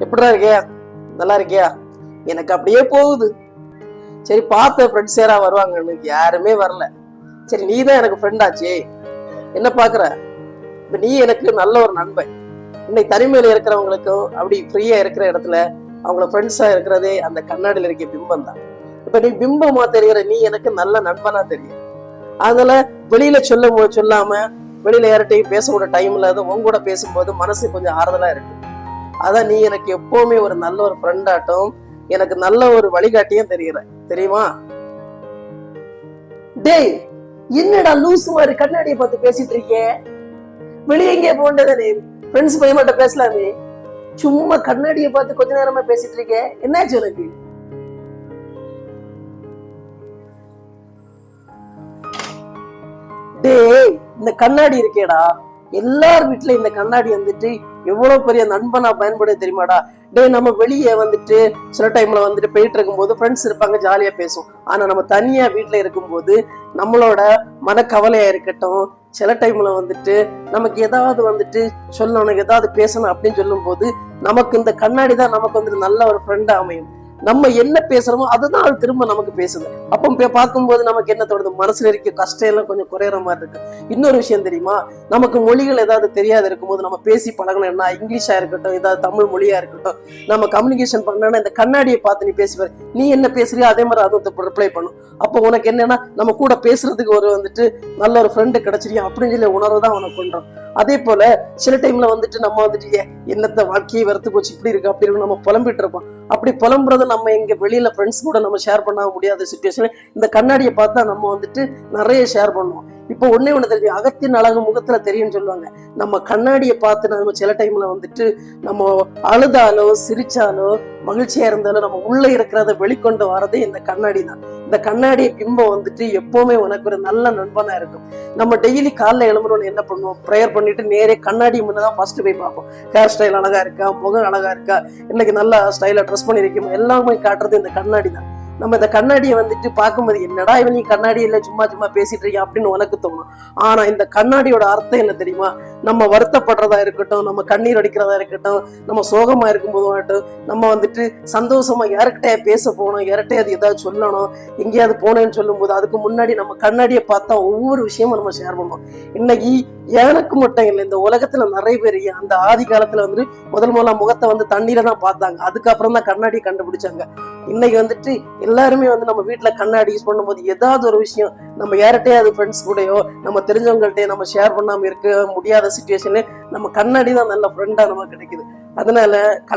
எப்படிடா இருக்கியா? நல்லா இருக்கியா? எனக்கு அப்படியே போகுது. சரி பார்த்த ஃப்ரெண்ட்ஸ் யாரா வருவாங்கன்னு. யாருமே வரல. சரி நீ தான் எனக்கு ஃப்ரெண்ட் ஆச்சே. என்ன பாக்குற இப்ப நீ எனக்கு நல்ல ஒரு நண்பன். இன்னைக்கு தனிமையில இருக்கிறவங்களுக்கும் அப்படி ஃப்ரீயா இருக்கிற இடத்துல அவங்கள ஃப்ரெண்ட்ஸா இருக்கிறதே அந்த கண்ணாடியில இருக்க பிம்பம் தான். இப்ப நீ பிம்பமா தெரிகிற நீ எனக்கு நல்ல நண்பனா தெரியும். அதனால வெளியில சொல்ல சொல்லாம வெளியில யார்கிட்டயும் பேசக்கூட டைம் இல்லாத உன் கூட பேசும்போது மனசு கொஞ்சம் ஆறுதலா இருக்கு. அதான் நீ எனக்கு எப்பவுமே ஒரு நல்ல ஒரு ஃப்ரெண்டாட்டும் எனக்கு நல்ல ஒரு வழிகாட்டியும் தெரியுற. தெரியுமா? டேய் என்னடா லூசு மாதிரி கண்ணாடியை பார்த்து பேசிட்டு இருக்கே? வெளியே எங்கே போண்டதானே ஃப்ரெண்ட்ஸ் பையன்கிட்ட பேசலாமே. சும்மா கண்ணாடியை பார்த்து கொஞ்ச நேரமா பேசிட்டு இருக்கே. என்னாச்சு உனக்கு? டேய் இந்த கண்ணாடி இருக்கேடா. எல்லார் வீட்டுல இந்த கண்ணாடி வந்துட்டு எவ்வளவு பெரிய நண்பன் நான் பயன்படுத்த தெரியுமாடா? டே நம்ம வெளியே வந்துட்டு சில டைம்ல வந்துட்டு போயிட்டு இருக்கும்போது ஃப்ரெண்ட்ஸ் இருப்பாங்க ஜாலியா பேசும் ஆனா நம்ம தனியா வீட்ல இருக்கும்போது நம்மளோட மனக்கவலையா இருக்கட்டும் சில டைம்ல வந்துட்டு நமக்கு ஏதாவது வந்துட்டு சொல்லணும் ஏதாவது பேசணும் அப்படின்னு சொல்லும்போது நமக்கு இந்த கண்ணாடி தான் நமக்கு வந்துட்டு நல்ல ஒரு ஃப்ரெண்டா அமையும். நம்ம என்ன பேசுறோமோ அதுதான் அது திரும்ப நமக்கு பேசுது. அப்போ பார்க்கும்போது நமக்கு என்ன தோணுது? மனசுல இருக்க கஷ்டம் எல்லாம் கொஞ்சம் குறையிற மாதிரி இருக்கு. இன்னொரு விஷயம் தெரியுமா? நமக்கு மொழிகள் ஏதாவது தெரியாது இருக்கும்போது நம்ம பேசி பழகணும்னா இங்கிலீஷா இருக்கட்டும் ஏதாவது தமிழ் மொழியா இருக்கட்டும் நம்ம கம்யூனிகேஷன் பண்ணோம்னா இந்த கண்ணாடியை பார்த்து நீ பேசுவார். நீ என்ன பேசுறியோ அதே மாதிரி அதுவும் ரிப்ளை பண்ணும். அப்போ உனக்கு என்னன்னா நம்ம கூட பேசுறதுக்கு ஒரு வந்துட்டு நல்ல ஒரு ஃப்ரெண்டு கிடைச்சிருக்கோம் அப்படின்னு சொல்லி உணர்வு தான் உனக்கு பண்றோம். அதே போல சில டைம்ல வந்துட்டு நம்ம வந்துட்டு என்னத்த வாழ்க்கையை வெறுத்து போச்சு இப்படி இருக்கு அப்படி இருக்கு நம்ம புலம்பிட்டு இருப்போம். அப்படி புலம்புறது நம்ம எங்க வெளியில ஃப்ரெண்ட்ஸ் கூட நம்ம ஷேர் பண்ண முடியாத சுச்சுவேஷன் இந்த கண்ணாடியை பார்த்தா நம்ம வந்துட்டு நிறைய ஷேர் பண்ணுவோம். இப்போ ஒன்னே ஒண்ணு தெரியும். அகத்தின் அழகு முகத்துல தெரியும்னு சொல்லுவாங்க. நம்ம கண்ணாடியை பார்த்து நம்ம சில டைம்ல வந்துட்டு நம்ம அழுதாலோ சிரிச்சாலோ மகிழ்ச்சியா இருந்தாலும் நம்ம உள்ள இருக்கிறத வெளிக்கொண்டு வரதே இந்த கண்ணாடி தான். இந்த கண்ணாடி பிம்பம் வந்துட்டு எப்பவுமே உனக்கு ஒரு நல்ல நண்பனா இருக்கும். நம்ம டெய்லி காலைல எழும்புறோம்னு என்ன பண்ணுவோம்? ப்ரேயர் பண்ணிட்டு நேரே கண்ணாடி முன்னதான் ஃபர்ஸ்ட் போய் பார்ப்போம். ஹேர் ஸ்டைல் அழகா இருக்கா? முகம் அழகா இருக்கா? இன்னைக்கு நல்லா ஸ்டைல ட்ரெஸ் பண்ணிருக்கோம்? எல்லாமே காட்டுறது இந்த கண்ணாடி தான். நம்ம இந்த கண்ணாடியை வந்துட்டு பார்க்கும்போது என்னடா இவன் நீ கண்ணாடி சும்மா சும்மா பேசிட்டு இருக்கீங்க அப்படின்னு உனக்கு தோணும். ஆனா இந்த கண்ணாடியோட அர்த்தம் என்ன தெரியுமா? நம்ம வருத்தப்படுறதா இருக்கட்டும் நம்ம கண்ணீர் அடிக்கிறதா இருக்கட்டும் நம்ம சோகமா இருக்கும்போது ஆகட்டும் நம்ம வந்துட்டு சந்தோஷமா யார்கிட்டயா பேச போகணும் யார்கிட்டயாவது ஏதாவது சொல்லணும் எங்கேயாவது போனேன்னு சொல்லும்போது அதுக்கு முன்னாடி நம்ம கண்ணாடியை பார்த்தா ஒவ்வொரு விஷயமும் நம்ம ஷேர் பண்ணுவோம். இன்னைக்கு எனக்கு மட்டும் இல்லை இந்த உலகத்துல நிறைய பேர் அந்த ஆதி காலத்துல வந்து முதல் முதல்ல முகத்தை வந்து தண்ணீரை தான் பார்த்தாங்க. அதுக்கப்புறம் தான் கண்ணாடி கண்டுபிடிச்சாங்க. இன்னைக்கு வந்துட்டு எல்லாருமே வந்து நம்ம வீட்டுல கண்ணாடி யூஸ் பண்ணும்போது ஏதாவது ஒரு விஷயம் நம்ம யார்கிட்டயாவது ஃப்ரெண்ட்ஸ் கூடயோ நம்ம தெரிஞ்சவங்கள்ட்டயோ நம்ம ஷேர் பண்ணாம இருக்க முடியாத சுச்சுவேஷனு நம்ம கண்ணாடி தான் நல்ல ஃப்ரெண்டாக நமக்கு கிடைக்குது. அதனால கண்